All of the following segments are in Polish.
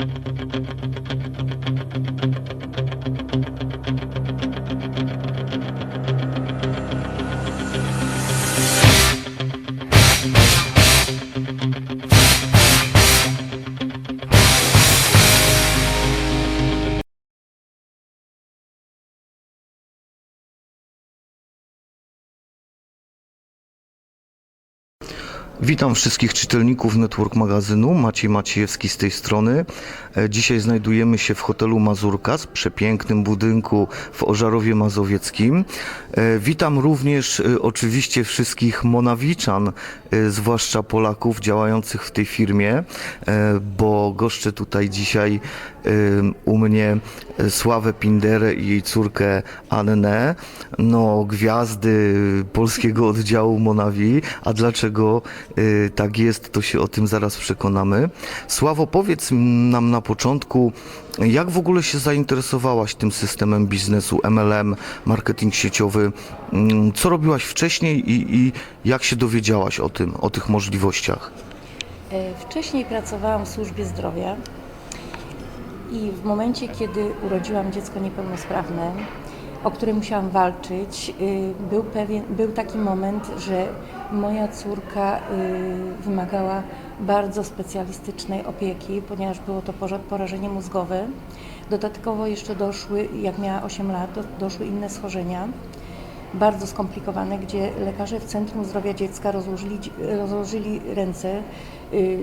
Thank you. Witam wszystkich czytelników Network Magazynu. Maciej Maciejewski z tej strony. E, Dzisiaj znajdujemy się w hotelu Mazurkas, przepięknym budynku w Ożarowie Mazowieckim. E, Witam również e, oczywiście wszystkich Monawiczan, zwłaszcza Polaków działających w tej firmie, bo goszczę tutaj dzisiaj u mnie e, Sławę Pinderę i jej córkę Annę, no gwiazdy polskiego oddziału Monawi. A dlaczego y, tak jest, to się o tym zaraz przekonamy. Sławo, powiedz nam na początku, jak w ogóle się zainteresowałaś tym systemem biznesu, MLM, marketing sieciowy? Mm, Co robiłaś wcześniej i, i jak się dowiedziałaś o tym, o tych możliwościach? E, Wcześniej pracowałam w służbie zdrowia i w momencie, kiedy urodziłam dziecko niepełnosprawne, o które musiałam walczyć, y, był, pewien, był taki moment, że moja córka y, wymagała bardzo specjalistycznej opieki, ponieważ było to porażenie mózgowe. Dodatkowo jeszcze doszły, jak miała 8 lat, do, doszły inne schorzenia bardzo skomplikowane, gdzie lekarze w Centrum Zdrowia Dziecka rozłożyli, rozłożyli ręce. Y,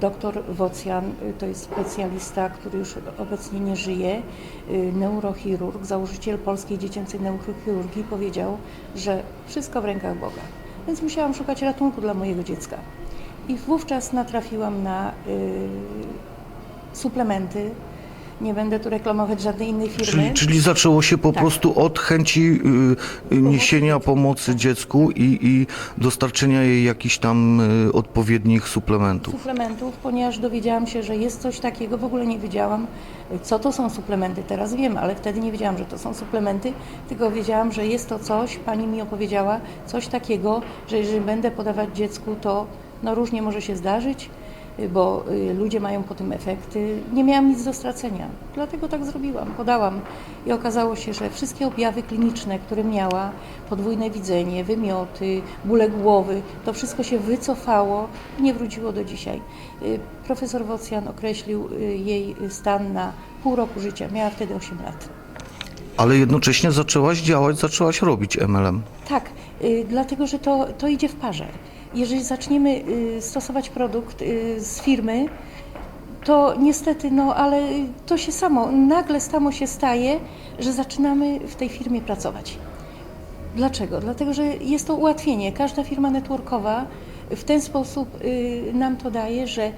Doktor Wocjan y, to jest specjalista, który już obecnie nie żyje, y, neurochirurg, założyciel polskiej dziecięcej neurochirurgii powiedział, że wszystko w rękach Boga. Więc musiałam szukać ratunku dla mojego dziecka. I wówczas natrafiłam na suplementy. Nie będę tu reklamować żadnej innej firmy. Czyli, czyli zaczęło się po Tak. prostu od chęci y, y, niesienia pomocy dziecku i, i dostarczenia jej jakichś tam y, odpowiednich suplementów. suplementów, ponieważ dowiedziałam się, że jest coś takiego, w ogóle nie wiedziałam, co to są suplementy. Teraz wiem, ale wtedy nie wiedziałam, że to są suplementy, tylko wiedziałam, że jest to coś, pani mi opowiedziała, coś takiego, że jeżeli będę podawać dziecku, to no różnie może się zdarzyć, bo y, ludzie mają po tym efekty. Nie miałam nic do stracenia, dlatego tak zrobiłam, podałam i okazało się, że wszystkie objawy kliniczne, które miała, podwójne widzenie, wymioty, bóle głowy, to wszystko się wycofało i nie wróciło do dzisiaj. Y, Profesor Wocjan określił y, jej stan na pół roku życia, miała wtedy 8 lat. Ale jednocześnie zaczęłaś działać, zaczęłaś robić MLM. Tak, y, dlatego że to, to idzie w parze. Jeżeli zaczniemy y, stosować produkt y, z firmy, to niestety, no ale to się samo, nagle samo się staje, że zaczynamy w tej firmie pracować. Dlaczego? Dlatego, że jest to ułatwienie. Każda firma networkowa w ten sposób y, nam to daje, że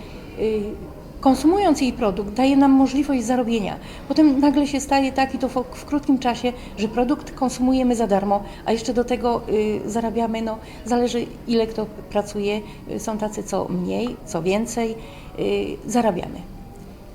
konsumując jej produkt, daje nam możliwość zarobienia. Potem nagle się staje tak i to w, w krótkim czasie, że produkt konsumujemy za darmo, a jeszcze do tego y, zarabiamy, no zależy ile kto pracuje. Y, Są tacy, co mniej, co więcej, y, zarabiamy.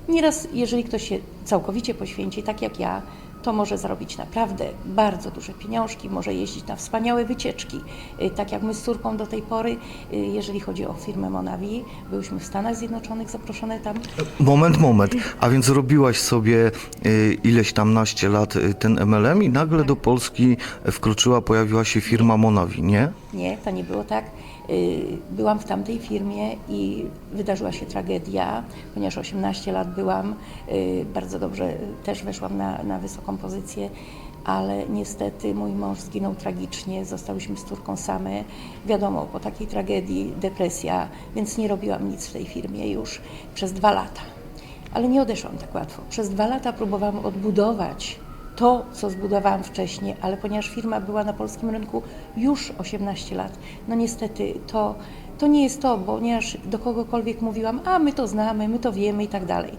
Nieraz, jeżeli ktoś się całkowicie poświęci, tak jak ja, to może zarobić naprawdę bardzo duże pieniążki, może jeździć na wspaniałe wycieczki. Y, Tak jak my z córką do tej pory, y, jeżeli chodzi o firmę Monavi, byłyśmy w Stanach Zjednoczonych zaproszone tam. Moment, moment. A więc robiłaś sobie y, ileś tam naście lat ten MLM i nagle do Polski wkroczyła, pojawiła się firma Monavi, nie? Nie, to nie było tak. Y, Byłam w tamtej firmie i wydarzyła się tragedia, ponieważ 18 lat byłam, y, bardzo dobrze też weszłam na, na wysoką pozycję, ale niestety mój mąż zginął tragicznie, zostałyśmy z córką same. Wiadomo, po takiej tragedii depresja, więc nie robiłam nic w tej firmie już przez dwa lata. Ale nie odeszłam tak łatwo. Przez dwa lata próbowałam odbudować to, co zbudowałam wcześniej, ale ponieważ firma była na polskim rynku już 18 lat, no niestety to, to nie jest to, ponieważ do kogokolwiek mówiłam, a my to znamy, my to wiemy i tak dalej.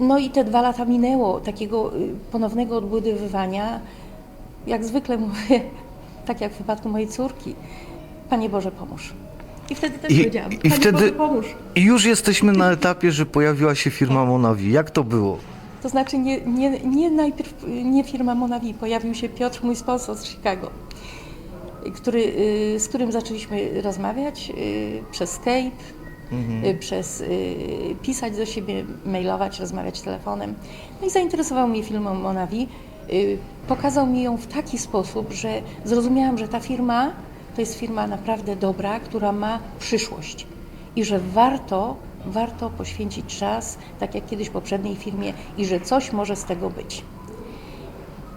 No i te dwa lata minęło takiego y, ponownego odbudowywania. Jak zwykle mówię, tak jak w przypadku mojej córki, Panie Boże pomóż. I wtedy też I, powiedziałam, i Panie wtedy Boże pomóż. i już jesteśmy na etapie, że pojawiła się firma Monavi. Jak to było? To znaczy nie, nie, nie najpierw nie firma Monavi, pojawił się Piotr, mój sponsor z Chicago, który, y, z którym zaczęliśmy rozmawiać y, przez Skype. y, przez pisać do siebie, mailować, rozmawiać telefonem. No i zainteresował mnie film o Monavi. Pokazał mi ją w taki sposób, że zrozumiałam, że ta firma to jest firma naprawdę dobra, która ma przyszłość i że warto, warto poświęcić czas, tak jak kiedyś w poprzedniej firmie, i że coś może z tego być.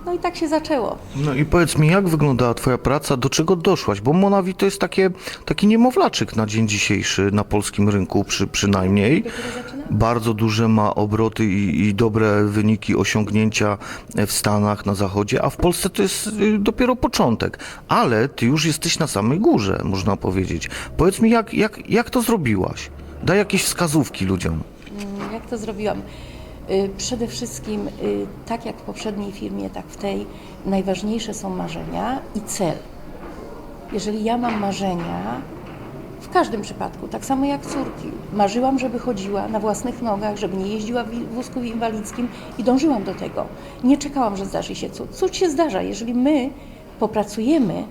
No i tak się zaczęło. No i powiedz mi, jak wyglądała Twoja praca, do czego doszłaś? Bo Monavi to jest takie, taki niemowlaczek na dzień dzisiejszy na polskim rynku przy, przynajmniej. Bardzo duże ma obroty i, i dobre wyniki, osiągnięcia w Stanach, na Zachodzie, a w Polsce to jest y, dopiero początek. Ale Ty już jesteś na samej górze, można powiedzieć. Powiedz mi, jak, jak, jak to zrobiłaś? Daj jakieś wskazówki ludziom. Mm, Jak to zrobiłam? Y, Przede wszystkim, y, tak jak w poprzedniej firmie, tak w tej, najważniejsze są marzenia i cel. Jeżeli ja mam marzenia, w każdym przypadku, tak samo jak córki, marzyłam, żeby chodziła na własnych nogach, żeby nie jeździła w wózku inwalidzkim i dążyłam do tego. Nie czekałam, że zdarzy się cud. Cud się zdarza. Jeżeli my popracujemy,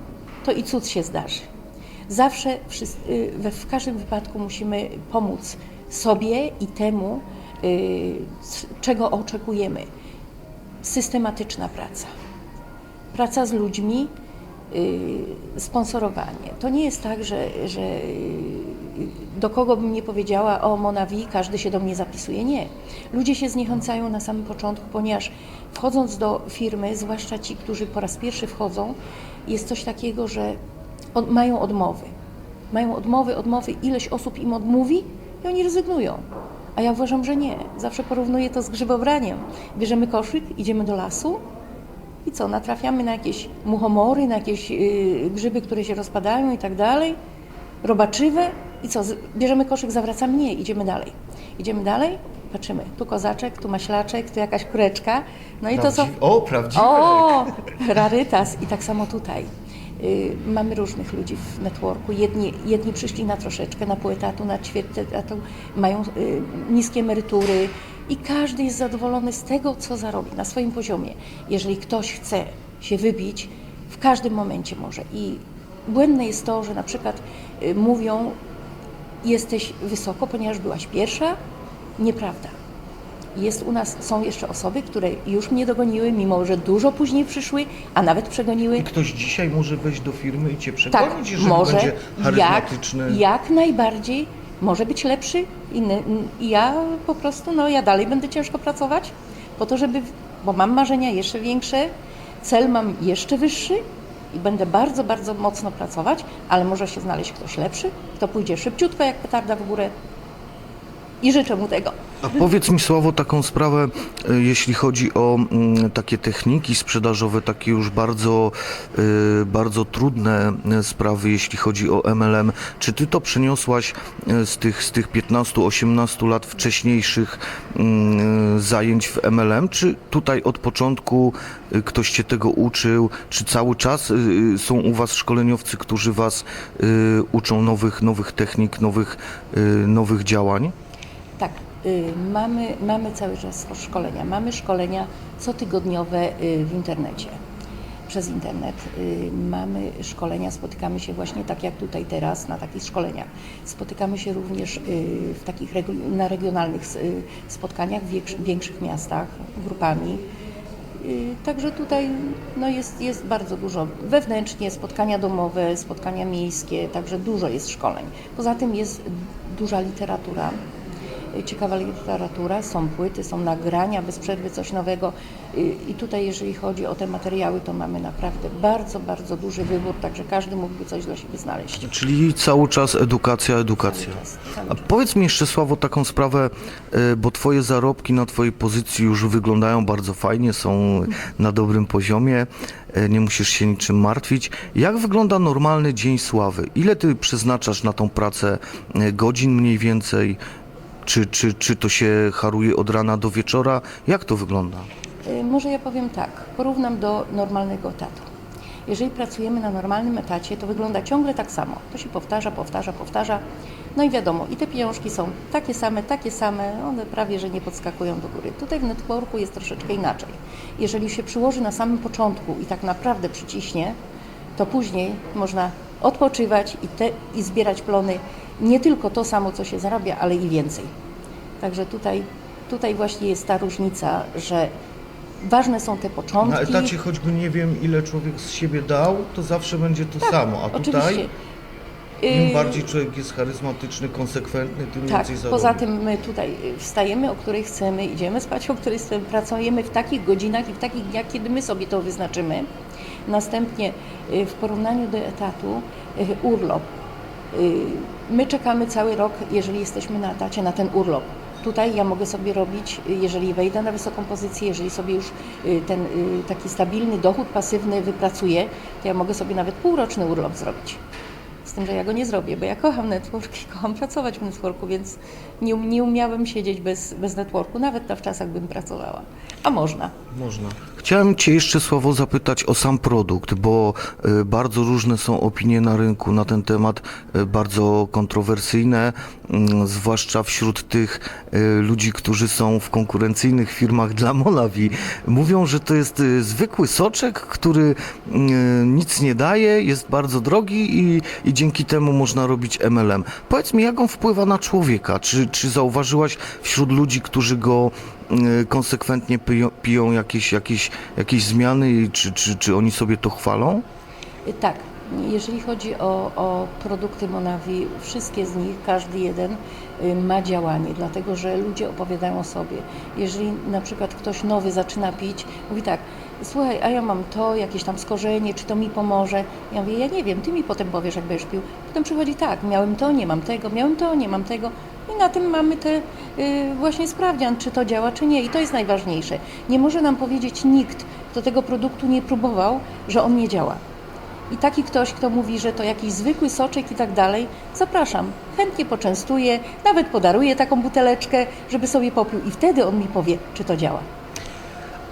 to i cud się zdarzy. Zawsze y, w każdym wypadku musimy pomóc sobie i temu, y, czego oczekujemy. Systematyczna praca. Praca z ludźmi, y, sponsorowanie. To nie jest tak, że, że do kogo bym nie powiedziała o Monavi, każdy się do mnie zapisuje. Nie. Ludzie się zniechęcają na samym początku, ponieważ wchodząc do firmy, zwłaszcza ci, którzy po raz pierwszy wchodzą, jest coś takiego, że od, mają odmowy. Mają odmowy, odmowy, ileś osób im odmówi i oni rezygnują. A ja uważam, że nie. Zawsze porównuję to z grzybobraniem. Bierzemy koszyk, idziemy do lasu, i co, natrafiamy na jakieś muchomory, na jakieś y, grzyby, które się rozpadają i tak dalej, robaczywe i co, bierzemy koszyk, zawracamy, nie, idziemy dalej. Idziemy dalej, patrzymy, tu kozaczek, tu maślaczek, tu jakaś kureczka, no i to są... O, prawdziwe! O, rarytas i tak samo tutaj. Y, Mamy różnych ludzi w networku. Jedni, jedni przyszli na troszeczkę, na pół etatu, na ćwierć etatu, mają y, niskie emerytury i każdy jest zadowolony z tego, co zarobi na swoim poziomie. Jeżeli ktoś chce się wybić, w każdym momencie może. I błędne jest to, że na przykład y, mówią, jesteś wysoko, ponieważ byłaś pierwsza. Nieprawda. Jest u nas, są jeszcze osoby, które już mnie dogoniły, mimo że dużo później przyszły, a nawet przegoniły. I ktoś dzisiaj może wejść do firmy i Cię Tak, przegonić, jeżeli może, będzie jak, charyzmatyczny. jak najbardziej, może być lepszy. Inny, I ja po prostu, no ja dalej będę ciężko pracować po to, żeby, bo mam marzenia jeszcze większe, cel mam jeszcze wyższy i będę bardzo, bardzo mocno pracować, ale może się znaleźć ktoś lepszy, kto pójdzie szybciutko jak petarda w górę i życzę mu tego. A powiedz mi Sławo taką sprawę, e, jeśli chodzi o mm, takie techniki sprzedażowe, takie już bardzo, e, bardzo trudne e, sprawy, jeśli chodzi o MLM. Czy ty to przeniosłaś z tych, z tych 15-18 lat wcześniejszych mm, zajęć w MLM, czy tutaj od początku ktoś cię tego uczył, czy cały czas są u was szkoleniowcy, którzy was uczą nowych, nowych technik, nowych, nowych działań? Tak, mamy, mamy cały czas szkolenia. Mamy szkolenia cotygodniowe y, w internecie, przez internet. Y, Mamy szkolenia, spotykamy się właśnie tak jak tutaj teraz na takich szkoleniach. Spotykamy się również y, w takich na regionalnych y, spotkaniach w większy- większych miastach, grupami. Y, Także tutaj no jest, jest bardzo dużo wewnętrznie, spotkania domowe, spotkania miejskie, także dużo jest szkoleń. Poza tym jest duża literatura, y, ciekawa literatura, są płyty, są nagrania, bez przerwy coś nowego. Y, I tutaj jeżeli chodzi o te materiały, to mamy naprawdę bardzo, bardzo duży wybór, także każdy mógłby coś dla siebie znaleźć. Czyli cały czas edukacja, edukacja. Cały czas, cały A czas. powiedz mi jeszcze Sławo taką sprawę, e, bo twoje zarobki na twojej pozycji już wyglądają bardzo fajnie, są na dobrym poziomie, e, nie musisz się niczym martwić. Jak wygląda normalny dzień Sławy? Ile ty przeznaczasz na tą pracę e, godzin mniej więcej? Czy, czy, czy to się haruje od rana do wieczora? Jak to wygląda? Y, Może ja powiem tak, porównam do normalnego etatu. Jeżeli pracujemy na normalnym etacie, to wygląda ciągle tak samo. To się powtarza, powtarza, powtarza. No i wiadomo, i te pieniążki są takie same, takie same, one prawie że nie podskakują do góry. Tutaj w networku jest troszeczkę inaczej. Jeżeli się przyłoży na samym początku i tak naprawdę przyciśnie, to później można odpoczywać i, te, i zbierać plony nie tylko to samo, co się zarabia, ale i więcej. Także tutaj, tutaj właśnie jest ta różnica, że ważne są te początki. Na etacie choćby nie wiem ile człowiek z siebie dał, to zawsze będzie to samo, a tutaj Oczywiście. im Y, bardziej człowiek jest charyzmatyczny, konsekwentny, tym Tak, więcej zarobi. poza tym my tutaj wstajemy, o której chcemy, idziemy spać, o której chcemy, pracujemy w takich godzinach i w takich dniach, kiedy my sobie to wyznaczymy. Następnie y, w porównaniu do etatu y, urlop. Y, My czekamy cały rok, jeżeli jesteśmy na etacie, na ten urlop. Tutaj ja mogę sobie robić, y, jeżeli wejdę na wysoką pozycję, jeżeli sobie już y, ten taki stabilny dochód pasywny wypracuję, to ja mogę sobie nawet półroczny urlop zrobić. Z tym, że ja go nie zrobię, bo ja kocham network i kocham pracować w networku, więc nie, nie umiałabym siedzieć bez, bez networku, nawet na wczasach bym pracowała. A można. Można. Chciałem Cię jeszcze Sławo zapytać o sam produkt, bo y, bardzo różne są opinie na rynku na ten temat, y, bardzo kontrowersyjne, mm, zwłaszcza wśród tych y, ludzi, którzy są w konkurencyjnych firmach dla Monavi. Mówią, że to jest zwykły soczek, który y, nic nie daje, jest bardzo drogi i, i dzięki temu można robić MLM. Powiedz mi, jak on wpływa na człowieka? Czy, czy zauważyłaś wśród ludzi, którzy go konsekwentnie piją, piją jakieś, jakieś, jakieś zmiany czy, czy, czy oni sobie to chwalą? Y, Tak, jeżeli chodzi o, o produkty Monavi, wszystkie z nich, każdy jeden y, ma działanie, dlatego że ludzie opowiadają sobie. Jeżeli na przykład ktoś nowy zaczyna pić, mówi tak, słuchaj, a ja mam to, jakieś tam skorzenie, czy to mi pomoże? Ja mówię, ja nie wiem, ty mi potem powiesz, jak będziesz pił. Potem przychodzi tak, miałem to, nie mam tego, miałem to, nie mam tego. I na tym mamy te y, właśnie sprawdzian, czy to działa, czy nie. I to jest najważniejsze. Nie może nam powiedzieć nikt, kto tego produktu nie próbował, że on nie działa. I taki ktoś, kto mówi, że to jakiś zwykły soczek i tak dalej, zapraszam. Chętnie poczęstuję, nawet podaruję taką buteleczkę, żeby sobie popił i wtedy on mi powie, czy to działa.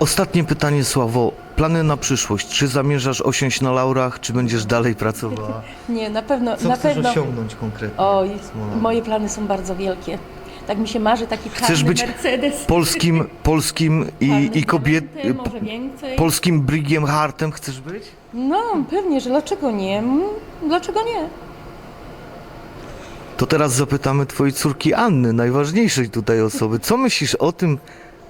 Ostatnie pytanie, Sławo. Plany na przyszłość. Czy zamierzasz osiąść na laurach, czy będziesz dalej pracowała? Nie, na pewno, Co na chcesz pewno. osiągnąć konkretnie? Oj, z moje plany są bardzo wielkie. Tak mi się marzy taki czarny Chcesz być Mercedes. Polskim, polskim i, czarny i kobiet... diamentem, może więcej. Polskim Brigiem Hartem chcesz być? No, pewnie, że dlaczego nie? Mm, Dlaczego nie? To teraz zapytamy twojej córki Anny, najważniejszej tutaj osoby. Co myślisz o tym,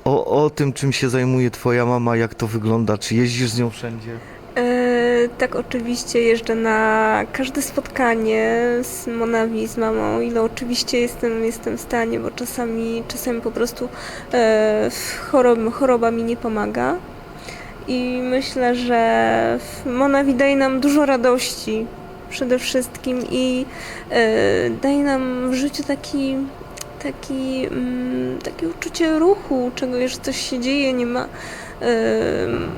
o, o tym, czym się zajmuje twoja mama, jak to wygląda? Czy jeździsz z nią wszędzie? E, tak, oczywiście jeżdżę na każde spotkanie z Monawi, z mamą, ile oczywiście jestem, jestem w stanie, bo czasami, czasami po prostu e, chorob, choroba mi nie pomaga. I myślę, że Monawi daje nam dużo radości przede wszystkim i e, daje nam w życiu taki, taki, mm, takie uczucie ruchu, czego że coś się dzieje, nie ma Ym,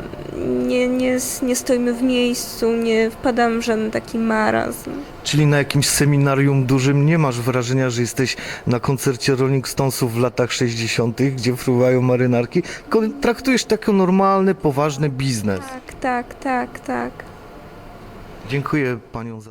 nie, nie, nie stoimy w miejscu, nie wpadam w żaden taki marazm. Czyli na jakimś seminarium dużym nie masz wrażenia, że jesteś na koncercie Rolling Stonesów w latach 60., gdzie fruwają marynarki, tylko traktujesz to jako normalny, poważny biznes. Tak, tak, tak, tak. Dziękuję panią za...